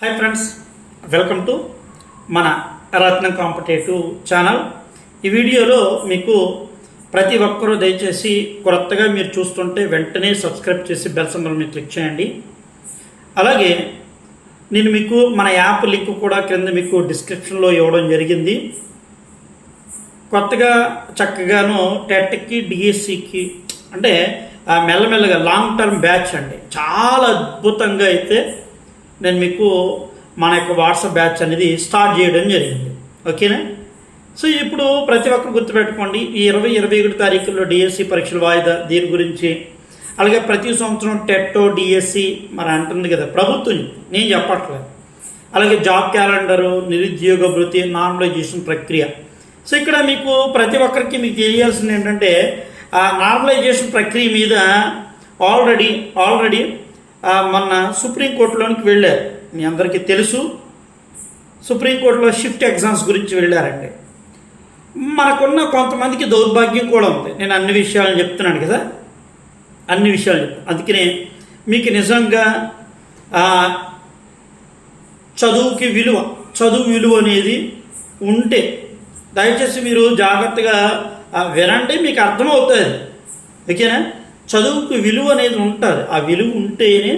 Hi friends welcome to మన రత్నం competitive channel. ఈ వీడియోలో మీకు ప్రతి ఒక్కరూ దయచేసి కొత్తగా మీరు చూస్తుంటే వెంటనే సబ్స్క్రైబ్ చేసి బెల్ సింబల్ మీద క్లిక్ చేయండి. అలాగే నేను మీకు మన యాప్ లింక్ కూడా క్రింద మీకు డిస్క్రిప్షన్లో ఇవ్వడం జరిగింది. కొత్తగా చక్కగాను టెట్కి డిఎస్సికి అంటే మెల్లమెల్లగా లాంగ్ టర్మ్ బ్యాచ్ అండి. చాలా అద్భుతంగా అయితే నేను మీకు మన యొక్క వాట్సాప్ బ్యాచ్ అనేది స్టార్ట్ చేయడం జరిగింది. ఓకేనా? సో ఇప్పుడు ప్రతి ఒక్కరు గుర్తుపెట్టుకోండి ఈ ఇరవై ఇరవై ఒకటి తారీఖుల్లో డిఎస్సి పరీక్షలు వాయిదా దీని గురించి. అలాగే ప్రతి సంవత్సరం టెట్టో డిఎస్సి మరి అంటుంది కదా ప్రభుత్వం నేను చెప్పట్లేదు. అలాగే జాబ్ క్యాలెండరు నిరుద్యోగ భృతి నార్మలైజేషన్ ప్రక్రియ. సో ఇక్కడ మీకు ప్రతి ఒక్కరికి మీకు తెలియాల్సింది ఏంటంటే ఆ నార్మలైజేషన్ ప్రక్రియ మీద ఆల్రెడీ ఆల్రెడీ మొన్న సుప్రీంకోర్టులోనికి వెళ్ళారు. మీ అందరికీ తెలుసు. సుప్రీంకోర్టులో షిఫ్ట్ ఎగ్జామ్స్ గురించి వెళ్ళారండి. మనకున్న కొంతమందికి దౌర్భాగ్యం కూడా ఉంది. నేను అన్ని విషయాలు చెప్తున్నాను కదా. అన్ని విషయాలు చెప్తాను అందుకనే మీకు నిజంగా చదువుకి విలువ చదువు విలువ అనేది ఉంటే దయచేసి మీరు జాగ్రత్తగా వినండి మీకు అర్థమవుతుంది. ఓకేనా? చదువుకు విలువ అనేది ఉంటుంది. ఆ విలువ ఉంటేనే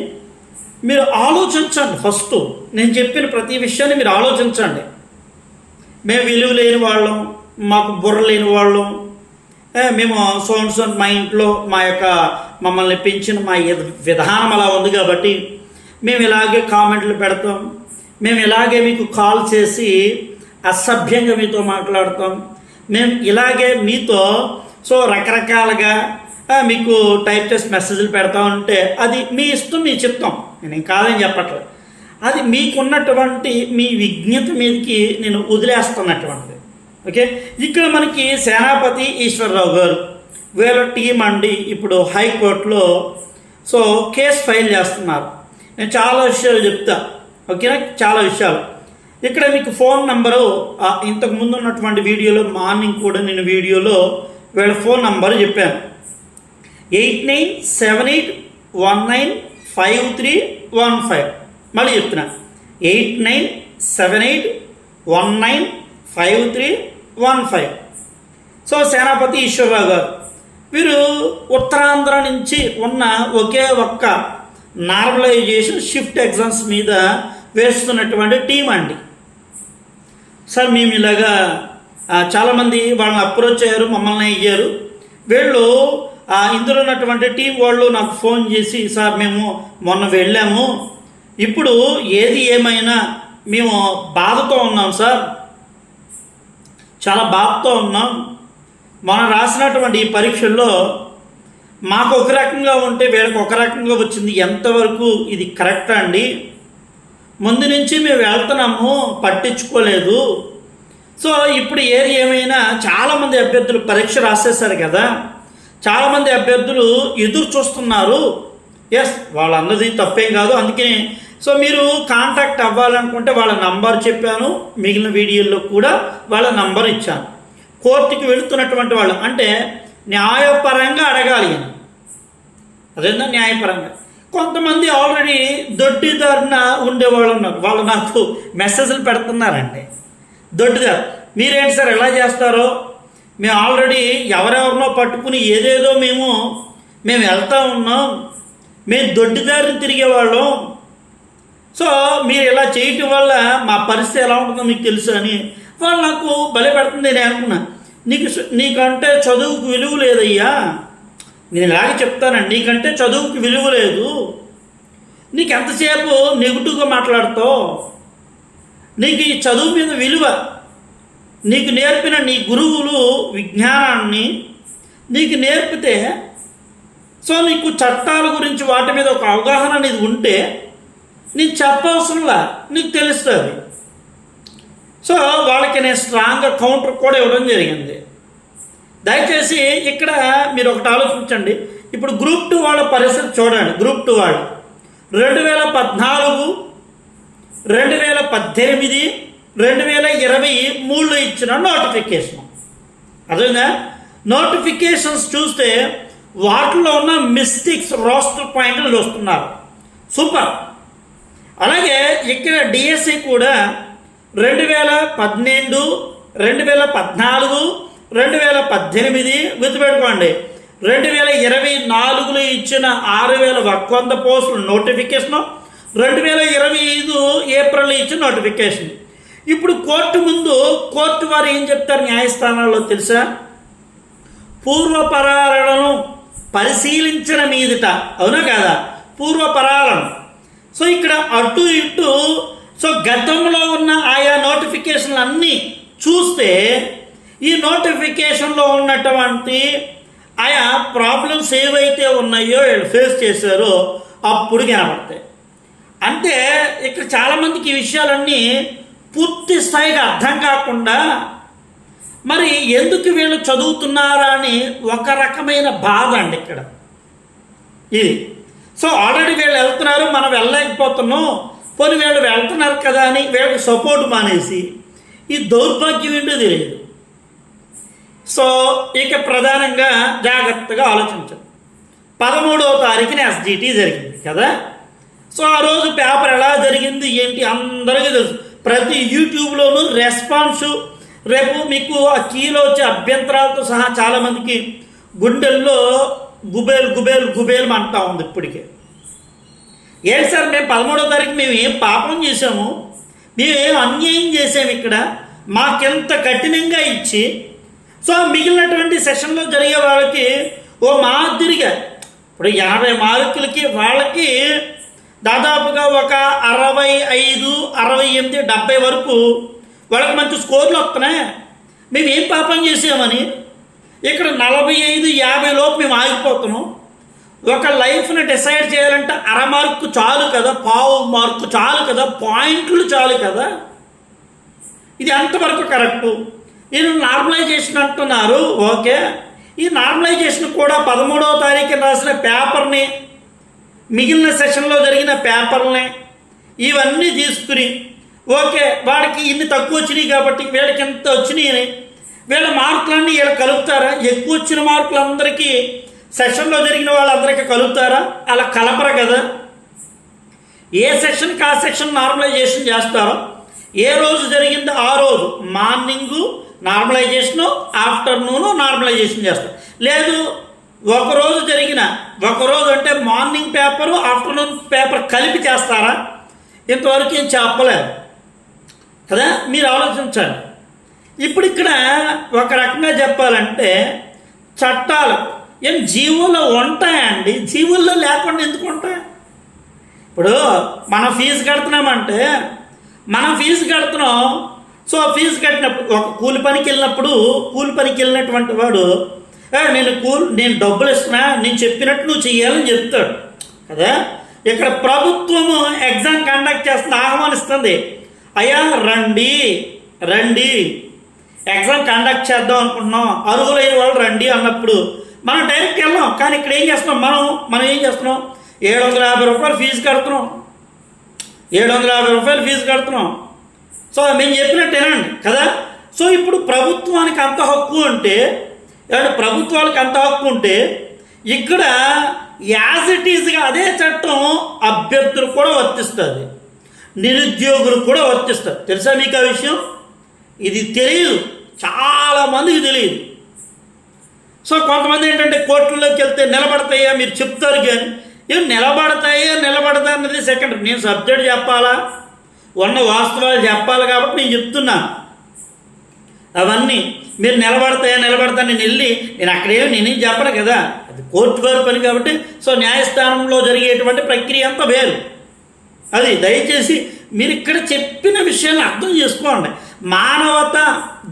మీరు ఆలోచించండి ఫస్ట్. నేను చెప్పిన ప్రతి విషయాన్ని మీరు ఆలోచించండి. మేము విలువ లేని వాళ్ళం మాకు బుర్ర లేని వాళ్ళం. మేము సోన్ సోన్ మా ఇంట్లో మా యొక్క మమ్మల్ని పెంచిన మా విధానం అలా ఉంది కాబట్టి మేము ఇలాగే కామెంట్లు పెడతాం. మేము ఇలాగే మీకు కాల్ చేసి అసభ్యంగా మీతో మాట్లాడతాం. మేము ఇలాగే మీతో సో రకరకాలుగా మీకు టైప్ చేసి మెసేజ్లు పెడతా ఉంటే అది మీ ఇష్టం మీ చిత్తం. నేను కాదని చెప్పట్లేదు. అది మీకున్నటువంటి మీ విజ్ఞత మీదకి నేను వదిలేస్తున్నటువంటిది. ఓకే? ఇక్కడ మనకి సేనాపతి ఈశ్వరరావు గారు వీళ్ళ టీం అండి ఇప్పుడు హైకోర్టులో సో కేసు ఫైల్ చేస్తున్నారు. నేను చాలా విషయాలు చెప్తా. ఓకేనా? చాలా విషయాలు. ఇక్కడ మీకు ఫోన్ నెంబరు ఇంతకు ముందు ఉన్నటువంటి వీడియోలో మార్నింగ్ కూడా నేను వీడియోలో వీళ్ళ ఫోన్ నెంబర్ చెప్పాను. Eight nine seven eight one nine five three one five. మళ్ళీ చెప్తున్నా. Eight nine seven eight one nine five three one five. So Senapati Eswararao గారు వీరు ఉత్తరాంధ్ర నుంచి ఉన్న ఒకే ఒక్క నార్మలైజేషన్ షిఫ్ట్ ఎగ్జామ్స్ మీద వేస్తున్నటువంటి టీం అండి. సార్ మేము ఇలాగా చాలామంది వాళ్ళని అప్రోచ్ అయ్యారు మమ్మల్ని అయ్యారు. వీళ్ళు ఇందులో ఉన్నటువంటి టీం వాళ్ళు నాకు ఫోన్ చేసి సార్ మేము మొన్న వెళ్ళాము. ఇప్పుడు ఏది ఏమైనా మేము బాధతో ఉన్నాం సార్. చాలా బాధతో ఉన్నాం. మనం రాసినటువంటి ఈ పరీక్షల్లో మాకు ఒక రకంగా ఉంటే వీళ్ళకి ఒక రకంగా వచ్చింది. ఎంతవరకు ఇది కరెక్టా అండి? ముందు నుంచి మేము వెళ్తున్నాము పట్టించుకోలేదు. సో ఇప్పుడు ఏది ఏమైనా చాలామంది అభ్యర్థులు పరీక్ష రాసేసారు కదా. చాలామంది అభ్యర్థులు ఎదురు చూస్తున్నారు. ఎస్ వాళ్ళన్నది తప్పేం కాదు. అందుకని సో మీరు కాంటాక్ట్ అవ్వాలనుకుంటే వాళ్ళ నంబర్ చెప్పాను. మిగిలిన వీడియోల్లో కూడా వాళ్ళ నంబర్ ఇచ్చాను. కోర్టుకి వెళుతున్నటువంటి వాళ్ళు అంటే న్యాయపరంగా అడగాలి అని. అదేందా న్యాయపరంగా. కొంతమంది ఆల్రెడీ దొడ్డిదారున ఉండేవాళ్ళు ఉన్నారు. వాళ్ళు నాకు మెసేజ్లు పెడుతున్నారండి. దొడ్డిదారు మీరేంటి సార్ ఎలా చేస్తారో? మేము ఆల్రెడీ ఎవరెవరినో పట్టుకుని ఏదేదో మేము మేము వెళ్తా ఉన్నాం. మేము దొడ్డిదారిని తిరిగేవాళ్ళం. సో మీరు ఇలా చేయటం వల్ల మా పరిస్థితి ఎలా ఉంటుందో మీకు తెలుసు అని వాళ్ళు నాకు బలి పెడుతుంది. నేను అనుకున్నా నీకు నీకంటే చదువుకు విలువ లేదయ్యా. నేను ఇలాగే చెప్తానండి నీకంటే చదువుకు విలువ లేదు. నీకు ఎంతసేపు నెగిటివ్గా మాట్లాడుతావు? నీకు ఈ చదువు మీద విలువ నీకు నేర్పిన నీ గురువులు విజ్ఞానాన్ని నీకు నేర్పితే సో నీకు చట్టాల గురించి వాటి మీద ఒక అవగాహన అనేది ఉంటే నీకు చెప్పవసరంలా నీకు తెలుస్తుంది. సో వాళ్ళకి నేను స్ట్రాంగ్గా కౌంటర్ కూడా ఇవ్వడం జరిగింది. దయచేసి ఇక్కడ మీరు ఒకటి ఆలోచించండి. ఇప్పుడు గ్రూప్ టూ వాళ్ళ పరిస్థితి చూడండి. గ్రూప్ టూ వాళ్ళు. రెండు వేల పద్నాలుగు రెండు వేల పద్దెనిమిది రెండు వేల ఇరవై మూడులో ఇచ్చిన నోటిఫికేషన్. అదేనా నోటిఫికేషన్స్ చూస్తే వాటిలో ఉన్న మిస్టేక్స్ రోస్టర్ పాయింట్లు వస్తున్నారు సూపర్. అలాగే ఇక్కడ డిఎస్సి కూడా రెండు వేల పన్నెండు రెండు వేల పద్నాలుగు రెండు వేల పద్దెనిమిది గుర్తుపెట్టుకోండి రెండు వేల ఇరవై నాలుగులో ఇచ్చిన ఆరు వేల ఒక్క వంద పోస్టులు నోటిఫికేషను రెండు వేల ఇరవై ఐదు ఏప్రిల్ ఇచ్చిన నోటిఫికేషన్. ఇప్పుడు కోర్టు ముందు కోర్టు వారు ఏం చెప్తారు న్యాయస్థానాల్లో తెలుసా? పూర్వపరాలను పరిశీలించిన మీదట అవునా కాదా? పూర్వపరాలను సో ఇక్కడ అటు ఇటు సో గతంలో ఉన్న ఆయా నోటిఫికేషన్లు అన్నీ చూస్తే ఈ నోటిఫికేషన్లో ఉన్నటువంటి ఆయా ప్రాబ్లమ్స్ ఏవైతే ఉన్నాయో వీళ్ళు ఫేస్ చేశారో అప్పుడు కనబడతాయి. అంటే ఇక్కడ చాలామందికి ఈ విషయాలన్నీ పూర్తి స్థాయిగా అర్థం కాకుండా మరి ఎందుకు వీళ్ళు చదువుతున్నారా అని ఒక రకమైన బాధ అండి ఇక్కడ. ఇది. సో ఆల్రెడీ వీళ్ళు వెళ్తున్నారు మనం వెళ్ళలేకపోతున్నాం పోనీ వీళ్ళు వెళ్తున్నారు కదా అని వీళ్ళకి సపోర్ట్ మానేసి ఈ దౌర్భాగ్యం ఏంటో తెలియదు. సో ఇక ప్రధానంగా జాగ్రత్తగా ఆలోచించాం పదమూడవ తారీఖున ఎస్జిటి జరిగింది కదా. సో ఆ రోజు పేపర్ ఎలా జరిగింది ఏంటి అందరికీ తెలుసు. ప్రతి యూట్యూబ్లోనూ రెస్పాన్స్ రేపు మీకు ఆ కీలో వచ్చే అభ్యంతరాలతో సహా చాలామందికి గుండెల్లో గుబేలు గుబేలు గుబేలు అంటా ఉంది ఇప్పటికే. ఏంటి సార్ మేము పదమూడో తారీఖు మేము ఏం పాపం చేసాము మేము ఏం అన్యాయం చేసాము ఇక్కడ? మాకెంత కఠినంగా ఇచ్చి? సో మిగిలినటువంటి సెషన్లో జరిగే వాళ్ళకి ఓ మాదిరిగా ఇప్పుడు యాభై మార్కులకి వాళ్ళకి దాదాపుగా ఒక అరవై ఐదు అరవై ఎనిమిది డెబ్బై వరకు వాళ్ళకి మంచి స్కోర్లు వస్తున్నాయి. మేము ఏం పాపం చేసామని? ఇక్కడ నలభై ఐదు యాభై లోపు మేము ఆగిపోతున్నాం. ఒక లైఫ్ని డిసైడ్ చేయాలంటే అర మార్కు చాలు కదా పావు మార్కు చాలు కదా పాయింట్లు చాలు కదా. ఇది ఎంతవరకు కరెక్టు? నేను నార్మలైజేషన్ అంటున్నారు ఓకే. ఈ నార్మలైజేషన్ కూడా పదమూడవ తారీఖున రాసిన పేపర్ని మిగిలిన సెషన్లో జరిగిన పేపర్లనే ఇవన్నీ తీసుకుని ఓకే వాడికి ఇన్ని తక్కువ వచ్చినాయి కాబట్టి వీళ్ళకి ఎంత వచ్చినాయి అని వీళ్ళ మార్కులన్నీ వీళ్ళు కలుపుతారా? ఎక్కువ వచ్చిన మార్కులు అందరికీ సెషన్లో జరిగిన వాళ్ళందరికీ కలుపుతారా? అలా కలపరు కదా. ఏ సెక్షన్కి ఆ సెక్షన్ నార్మలైజేషన్ చేస్తారో ఏ రోజు జరిగిందో ఆ రోజు మార్నింగు నార్మలైజేషను ఆఫ్టర్నూను నార్మలైజేషన్ చేస్తారు. లేదు ఒక రోజు జరిగిన ఒక రోజు అంటే మార్నింగ్ పేపరు ఆఫ్టర్నూన్ పేపర్ కలిపి చేస్తారా? ఇంతవరకు ఏం చెప్పలేదు. కదా? మీరు ఆలోచించండి. ఇప్పుడు ఇక్కడ ఒక రకంగా చెప్పాలంటే చట్టాలు ఏం జీవుల్లో ఉంటాయండి? జీవుల్లో లేకుండా ఎందుకు ఉంటాయి? ఇప్పుడు మనం ఫీజు కడుతున్నామంటే మనం ఫీజు కడుతున్నాం. సో ఫీజు కట్టినప్పుడు ఒక కూలి పనికి వెళ్ళినప్పుడు కూలి పనికి వెళ్ళినటువంటి వాడు నేను కూల్ నేను డబ్బులు ఇస్తున్నా నేను చెప్పినట్టు నువ్వు చెయ్యాలని చెప్తాడు. కదా? ఇక్కడ ప్రభుత్వము ఎగ్జామ్ కండక్ట్ చేస్తుంది ఆహ్వానిస్తుంది. అయ్యా రండి రండి. ఎగ్జామ్ కండక్ట్ చేద్దాం అనుకుంటున్నాం. అర్హులైన వాళ్ళు రండి అన్నప్పుడు మనం డైరెక్ట్ వెళ్ళాం. కానీ ఇక్కడ ఏం చేస్తున్నాం? మనం మనం ఏం చేస్తున్నాం? ఏడు వందల యాభై రూపాయలు ఫీజు కడుతున్నాం. ఏడు వందల యాభై రూపాయలు ఫీజు కడుతున్నాం. సో మేము చెప్పినట్టు వినండి. కదా? సో ఇప్పుడు ప్రభుత్వానికి అంత హక్కు అంటే ఏమంటే ప్రభుత్వాలకు అంత హక్కు ఉంటే ఇక్కడ యాజ్ ఇట్ ఈజ్గా అదే చట్టం అభ్యర్థులు కూడా వర్తిస్తుంది నిరుద్యోగులు కూడా వర్తిస్తారు తెలుసా మీకు ఆ విషయం? ఇది తెలియదు. చాలా మందికి తెలియదు. సో కొంతమంది ఏంటంటే కోర్టుల్లోకి వెళ్తే నిలబడతాయా మీరు చెప్తారు కానీ ఏం నిలబడతాయా నిలబడతా అన్నది సెకండ్ నేను సబ్జెక్ట్ చెప్పాలా? ఉన్న వాస్తవాలు చెప్పాలి కాబట్టి నేను చెప్తున్నా. అవన్నీ మీరు నిలబడతాయా నిలబడతా నేను వెళ్ళి నేను అక్కడేమి నేనేం చెప్పను కదా. అది కోర్టు వారి పని కాబట్టి సో న్యాయస్థానంలో జరిగేటువంటి ప్రక్రియ అంతా వేరు. అది దయచేసి మీరు ఇక్కడ చెప్పిన విషయాన్ని అర్థం చేసుకోండి. మానవత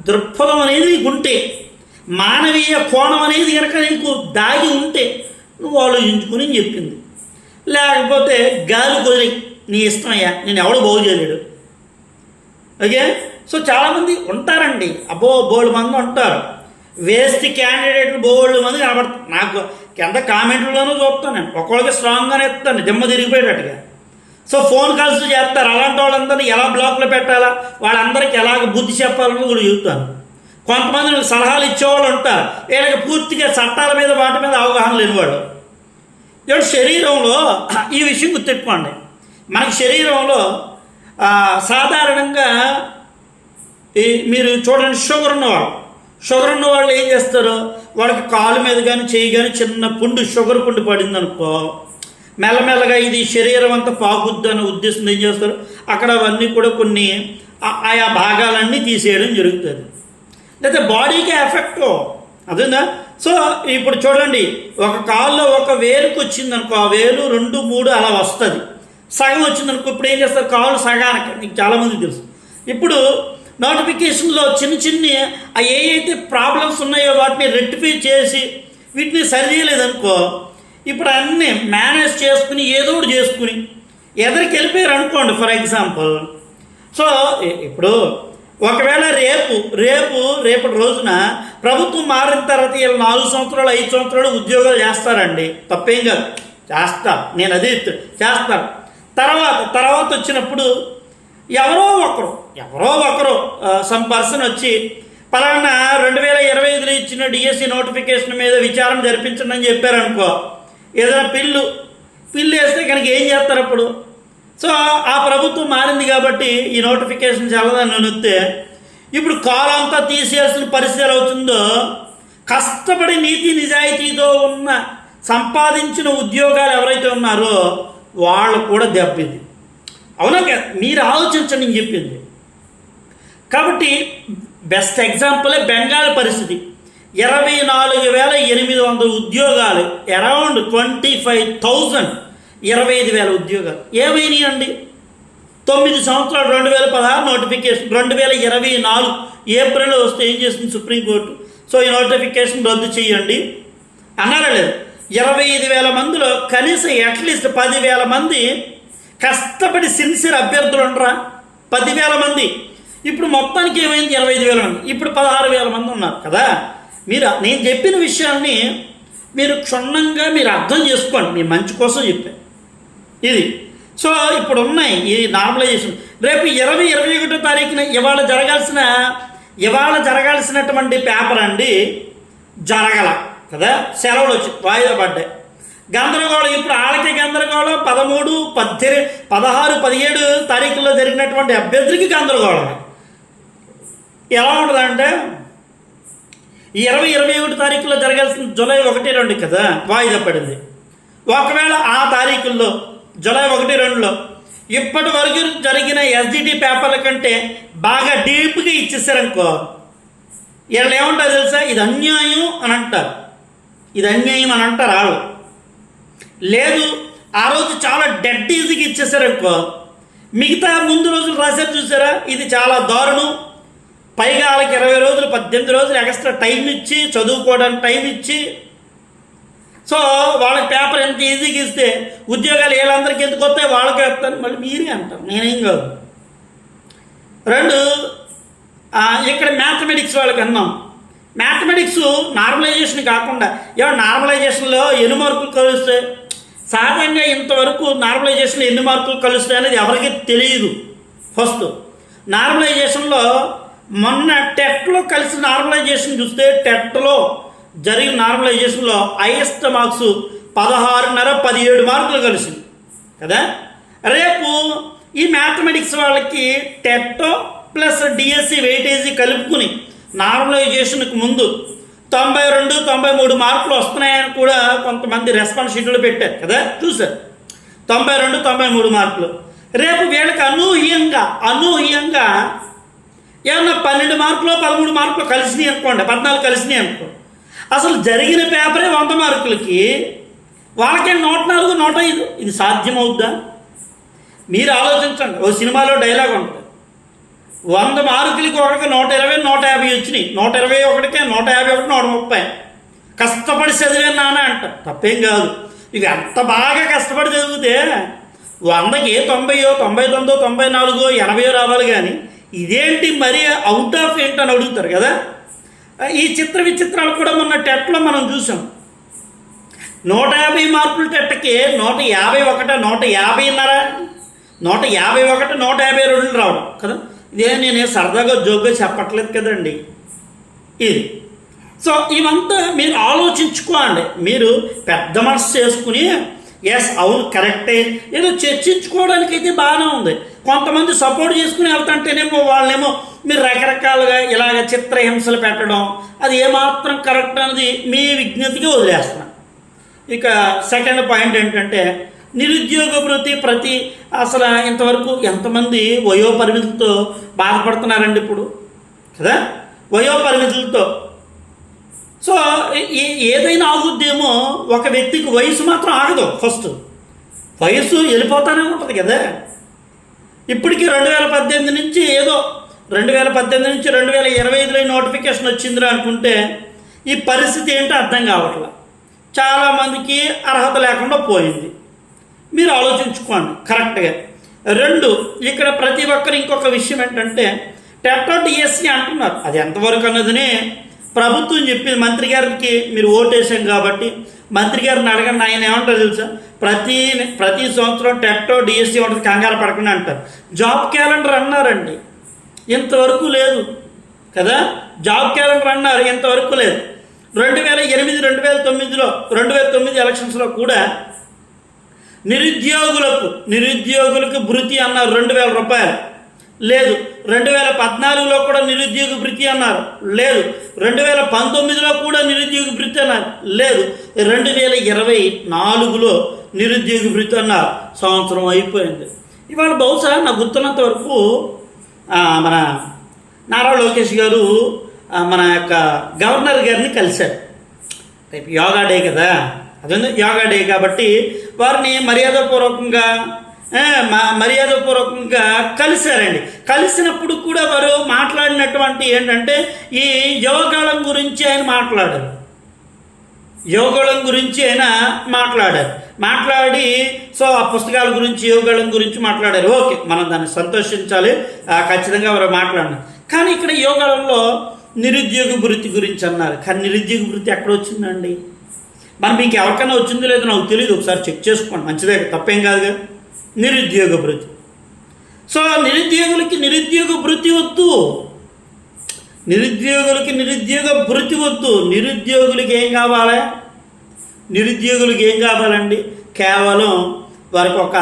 దృక్పథం అనేది నీకు ఉంటే మానవీయ కోణం అనేది కనుక నీకు దాగి ఉంటే నువ్వు ఆలోచించుకుని చెప్పింది? లేకపోతే గాలి కుదిరి నీ ఇష్టమయ్యా నేను ఎవడు బాగు చేయలేడు? ఓకే? సో చాలామంది ఉంటారండి. అబ్బో బోల్డ్ మంది ఉంటారు. వేస్ట్ క్యాండిడేట్లు బోల్డ్ మంది కనబడతారు నాకు కింద కామెంట్లోనూ చూస్తాను నేను. ఒక్కొక్కరికి స్ట్రాంగ్గానే ఎత్తాను. దిమ్మ తిరిగిపోయేటట్టుగా. సో ఫోన్ కాల్స్ చేస్తారు. అలాంటి వాళ్ళందరినీ ఎలా బ్లాక్లో పెట్టాలా? వాళ్ళందరికీ ఎలాగ బుద్ధి చెప్పాలని కూడా చెబుతాను. కొంతమంది సలహాలు ఇచ్చేవాళ్ళు ఉంటారు. వీళ్ళకి పూర్తిగా చట్టాల మీద వాటి మీద అవగాహన లేనివాడు ఇప్పుడు శరీరంలో ఈ విషయం గుర్తెట్టుకోండి మనకి శరీరంలో సాధారణంగా ఈ మీరు చూడండి షుగర్ ఉన్నవాళ్ళు. షుగర్ ఉన్న వాళ్ళు ఏం చేస్తారు? వాళ్ళకి కాలు మీద కానీ చేయి కానీ చిన్న పుండు షుగర్ పుండు పడింది అనుకో మెల్లమెల్లగా ఇది శరీరం అంతా పాకుద్ది అనే ఉద్దేశం ఏం చేస్తారు? అక్కడ అవన్నీ కూడా కొన్ని ఆయా భాగాలన్నీ తీసేయడం జరుగుతుంది. లేకపోతే బాడీకి ఎఫెక్ట్. అదేందా సో ఇప్పుడు చూడండి ఒక కాల్లో ఒక వేలుకు వచ్చింది అనుకో ఆ వేలు రెండు మూడు అలా వస్తుంది. సగం వచ్చిందనుకో ఇప్పుడు ఏం చేస్తారు? కాళ్ళు సగానికి నీకు చాలామంది తెలుసు. ఇప్పుడు నోటిఫికేషన్లో చిన్న చిన్న ఏ అయితే ప్రాబ్లమ్స్ ఉన్నాయో వాటిని రెక్టిఫై చేసి వీటిని సరి చేయలేదనుకో ఇప్పుడు అన్నీ మేనేజ్ చేసుకుని ఏదో ఒకటి చేసుకుని ఎదరికి వెళ్ళిపోయారు అనుకోండి ఫర్ ఎగ్జాంపుల్ సో ఇప్పుడు ఒకవేళ రేపు రేపు రేపటి రోజున ప్రభుత్వం మారిన తర్వాత వీళ్ళు నాలుగు సంవత్సరాలు ఐదు సంవత్సరాలు ఉద్యోగాలు చేస్తారండి. తప్పేం కాదు. చేస్తారు నేను అదే చేస్తాను. చేస్తారు తర్వాత తర్వాత వచ్చినప్పుడు ఎవరో ఒకరు ఎవరో ఒకరు సమ్ పర్సన్ వచ్చి పలానా రెండు వేల ఇరవై ఐదులో ఇచ్చిన డిఎస్సి నోటిఫికేషన్ మీద విచారణ జరిపించండి అని చెప్పారనుకో ఏదైనా పిల్లు పిల్లు వేస్తే కనుక ఏం చేస్తారు అప్పుడు? సో ఆ ప్రభుత్వం మారింది కాబట్టి ఈ నోటిఫికేషన్ చల్లదని అనుస్తే ఇప్పుడు కాలం అంతా తీసేసిన పరిస్థితి అవుతుందో కష్టపడి నీతి నిజాయితీతో ఉన్న సంపాదించిన ఉద్యోగాలు ఎవరైతే ఉన్నారో వాళ్ళు కూడా దెబ్బింది అవునా కదా? మీరు ఆలోచించండి నేను చెప్పింది. కాబట్టి బెస్ట్ ఎగ్జాంపులే బెంగాల్ పరిస్థితి. ఇరవై నాలుగు వేల ఎనిమిది వందల ఉద్యోగాలు అరౌండ్ ట్వంటీ ఫైవ్ థౌజండ్ ఇరవై ఐదు వేల ఉద్యోగాలు. ఏమైనాయండి? తొమ్మిది సంవత్సరాలు రెండు వేల పదహారు నోటిఫికేషన్ రెండు వేల ఇరవై నాలుగు ఏప్రిల్లో వస్తే ఏం చేసింది సుప్రీంకోర్టు? సో ఈ నోటిఫికేషన్ రద్దు చేయండి. అన్నారా లేదు? ఇరవై ఐదు వేల మందిలో కనీసం అట్లీస్ట్ పదివేల మంది కష్టపడి సిన్సియర్ అభ్యర్థులు ఉండరా? పదివేల మంది. ఇప్పుడు మొత్తానికి ఏమైంది? ఇరవై ఐదు వేల మంది ఇప్పుడు పదహారు వేల మంది ఉన్నారు కదా? మీరు నేను చెప్పిన విషయాన్ని మీరు క్షుణ్ణంగా మీరు అర్థం చేసుకోండి. మీ మంచి కోసం చెప్పాను ఇది. సో ఇప్పుడు ఉన్నాయి ఈ నార్మలైజేషన్. రేపు ఇరవై ఇరవై ఒకటో తారీఖున ఇవాళ జరగాల్సిన ఇవాళ జరగాల్సినటువంటి పేపర్ అండి జరగల కదా? సెలవులు వచ్చి వాయిదా పడ్డాయి. గందరగోళం. ఇప్పుడు ఆళ్ళకి గందరగోళం. పదమూడు పద్దెనిమిది పదహారు పదిహేడు తారీఖుల్లో జరిగినటువంటి అభ్యర్థికి గందరగోళం. ఎలా ఉంటుందంటే ఈ ఇరవై ఇరవై ఒకటి తారీఖులో జరగాల్సిన జూలై ఒకటి రెండు కదా వాయిదా పడింది. ఒకవేళ ఆ తారీఖుల్లో జూలై ఒకటి రెండులో ఇప్పటి వరకు జరిగిన ఎస్డిటి పేపర్ల కంటే బాగా డీప్గా ఇచ్చేసారనుకో వీళ్ళు ఏమంటారు తెలుసా? ఇది అన్యాయం అని అంటారు. ఇది అన్యాయం అని అంటారు వాళ్ళు లేదు ఆ రోజు చాలా డెడ్ ఈజీగా ఇచ్చేసారనుకో మిగతా ముందు రోజులు రాశారు చూసారా? ఇది చాలా దారుణం. పైగా వాళ్ళకి ఇరవై రోజులు పద్దెనిమిది రోజులు ఎక్స్ట్రా టైం ఇచ్చి చదువుకోవడానికి టైం ఇచ్చి. సో వాళ్ళకి పేపర్ ఎంత ఈజీగా ఇస్తే ఉద్యోగాలు వీళ్ళందరికీ ఎందుకు వస్తాయి? వాళ్ళకే వస్తాను మళ్ళీ మీరే అంటారు. నేనేం కాదు. రెండు ఇక్కడ మ్యాథమెటిక్స్ వాళ్ళకి అన్నాం. మ్యాథమెటిక్స్ నార్మలైజేషన్ కాకుండా ఏమో నార్మలైజేషన్లో ఎన్ని మార్కులు కలుస్తాయి? సాధారణంగా ఇంతవరకు నార్మలైజేషన్లో ఎన్ని మార్కులు కలుస్తాయి అనేది ఎవరికి తెలియదు. ఫస్ట్ నార్మలైజేషన్లో మొన్న టెట్లో కలిసి నార్మలైజేషన్ చూస్తే టెట్లో జరిగిన నార్మలైజేషన్లో హైయెస్ట్ మార్క్స్ పదహారున్నర పదిహేడు మార్కులు కలిసింది. కదా? రేపు ఈ మ్యాథమెటిక్స్ వాళ్ళకి టెట్ ప్లస్ డిఎస్సి వెయిటేజీ కలుపుకుని నార్మలైజేషన్కు ముందు తొంభై రెండు తొంభై మూడు మార్కులు వస్తున్నాయని కూడా కొంతమంది రెస్పాన్స్ షీట్లు పెట్టారు కదా? చూసారు తొంభై రెండు తొంభై మూడు మార్కులు. రేపు వీళ్ళకి అనూహ్యంగా అనూహ్యంగా ఏమన్నా పన్నెండు మార్కులు పదమూడు మార్కులు కలిసినాయి అనుకోండి పద్నాలుగు కలిసినాయి అనుకో. అసలు జరిగిన పేపరే వంద మార్కులకి వాళ్ళకే నూట నాలుగు నూట ఐదు? ఇది సాధ్యమవుద్దా? మీరు ఆలోచించండి. ఓ సినిమాలో డైలాగ్ ఉంటుంది. వంద మార్కులకి ఒకటికి నూట ఇరవై నూట యాభై వచ్చినాయి. నూట ఇరవై ఒకటికే నూట యాభై ఒకటి నూట ముప్పై. కష్టపడి చదివే నాన్న అంట. తప్పేం కాదు. ఇవి ఎంత బాగా కష్టపడి చదివితే వందకి తొంభైయో తొంభై తొమ్మిదో తొంభై నాలుగో ఎనభైయో రావాలి కానీ ఇదేంటి మరీ అవుట్ ఆఫ్ ఏంటని అడుగుతారు కదా? ఈ చిత్ర విచిత్రాలు కూడా మొన్న టెట్లో మనం చూసాం. నూట యాభై మార్కుల టెట్కి నూట యాభై ఒకట నూట యాభైన్నర నూట యాభై ఒకటి నూట యాభై రెండు రావడం కదా? ఇదే నేను సరదాగా జోగ్గా చెప్పట్లేదు కదండి. ఇది. సో ఇవంతా మీరు ఆలోచించుకోండి. మీరు పెద్ద మనసు చేసుకుని ఎస్ అవును కరెక్టే ఏదో చర్చించుకోవడానికి అయితే బాగానే ఉంది. కొంతమంది సపోర్ట్ చేసుకుని వెళ్తుంటేనేమో వాళ్ళేమో మీరు రకరకాలుగా ఇలాగ చిత్రహింసలు పెట్టడం అది ఏమాత్రం కరెక్ట్ అనేది మీ విజ్ఞతకి వదిలేస్తున్నాను ఇక సెకండ్ పాయింట్ ఏంటంటే నిరుద్యోగ వృత్తి ప్రతి అసలు ఇంతవరకు ఎంతమంది వయో పరిమితులతో బాధపడుతున్నారండి ఇప్పుడు కదా? వయో పరిమితులతో సో ఏ- ఏదైనా ఆగుద్దేమో ఒక వ్యక్తికి వయసు మాత్రం ఆగదు ఫస్ట్. వయసు వెళ్ళిపోతానే ఉంటుంది కదా. ఇప్పటికీ రెండు వేల పద్దెనిమిది నుంచి ఏదో రెండు వేల పద్దెనిమిది నుంచి రెండు వేల ఇరవై ఐదులో నోటిఫికేషన్ వచ్చిందిరా అనుకుంటే ఈ పరిస్థితి ఏంటో అర్థం కావట్లే. చాలామందికి అర్హత లేకుండా పోయింది. మీరు ఆలోచించుకోండి కరెక్ట్గా రెండు ఇక్కడ ప్రతి ఒక్కరు ఇంకొక విషయం ఏంటంటే టెట్టో డిఎస్సి అంటున్నారు. అది ఎంతవరకు అన్నదినే ప్రభుత్వం చెప్పింది మంత్రి గారికి మీరు ఓటేసాం కాబట్టి. మంత్రి గారిని అడగండి ఆయన ఏమంటారు తెలుసా? ప్రతి ప్రతి సంవత్సరం టెట్టో డిఎస్సి ఉంటుంది కంగారు పడకుండా అంటారు. జాబ్ క్యాలెండర్ అన్నారండి. ఇంతవరకు లేదు. కదా? జాబ్ క్యాలెండర్ అన్నారు ఇంతవరకు లేదు. రెండు వేల ఎనిమిది రెండు వేల తొమ్మిదిలో రెండు వేల తొమ్మిది ఎలక్షన్స్లో కూడా నిరుద్యోగులకు నిరుద్యోగులకు భృతి అన్నారు రెండు వేల రూపాయలు. లేదు రెండు వేల పద్నాలుగులో కూడా నిరుద్యోగ భృతి అన్నారు. లేదు రెండు వేల పంతొమ్మిదిలో కూడా నిరుద్యోగ భృతి అన్నారు. లేదు రెండు వేల ఇరవై నాలుగులో నిరుద్యోగ భృతి అన్నారు. సంవత్సరం అయిపోయింది. ఇవాళ బహుశా నాకు గుర్తున్నంత వరకు మన నారా లోకేష్ గారు మన యొక్క గవర్నర్ గారిని కలిశారు. రేపు యోగా డే కదా. అదే యోగా డే కాబట్టి వారిని మర్యాదపూర్వకంగా మా మర్యాదపూర్వకంగా కలిశారండి. కలిసినప్పుడు కూడా వారు మాట్లాడినటువంటి ఏంటంటే ఈ యోగాళం గురించి ఆయన మాట్లాడారు. యోగాళం గురించి ఆయన మాట్లాడారు. మాట్లాడి సో ఆ పుస్తకాల గురించి యోగాళం గురించి మాట్లాడారు. ఓకే మనం దాన్ని సంతోషించాలి. ఖచ్చితంగా వారు మాట్లాడినారు. కానీ ఇక్కడ యోగాళంలో నిరుద్యోగ వృత్తి గురించి అన్నారు. కానీ నిరుద్యోగ వృత్తి ఎక్కడ వచ్చిందండి? మరి మీకు ఎవరికైనా వచ్చిందో లేదో నాకు తెలియదు ఒకసారి చెక్ చేసుకోండి. మంచిదే తప్పేం కాదుగా? నిరుద్యోగ భృతి సో నిరుద్యోగులకి నిరుద్యోగ వృత్తి వద్దు. నిరుద్యోగులకి నిరుద్యోగ వృత్తి వద్దు. నిరుద్యోగులకి ఏం కావాలి? నిరుద్యోగులకి ఏం కావాలండి? కేవలం వారికి ఒక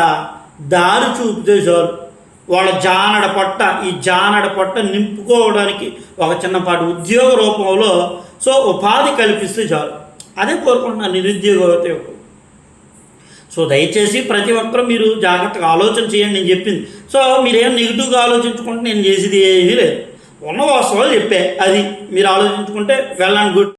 దారి చూపితే చాలు. వాళ్ళ జానడ పొట్ట ఈ జానడ పొట్ట నింపుకోవడానికి ఒక చిన్నపాటి ఉద్యోగ రూపంలో సో ఉపాధి కల్పిస్తే చాలు. అదే కోరుకుంటున్నాను నిరుద్యోగ యువత యొక్క. సో దయచేసి ప్రతి ఒక్కరూ మీరు జాగ్రత్తగా ఆలోచన చేయండి నేను చెప్పింది. సో మీరేం నెగిటివ్గా ఆలోచించుకుంటే నేను చేసేది ఏమీ లేదు. ఉన్న వాస్తవాలు చెప్పే. అది మీరు ఆలోచించుకుంటే వెల్ అండ్ గుడ్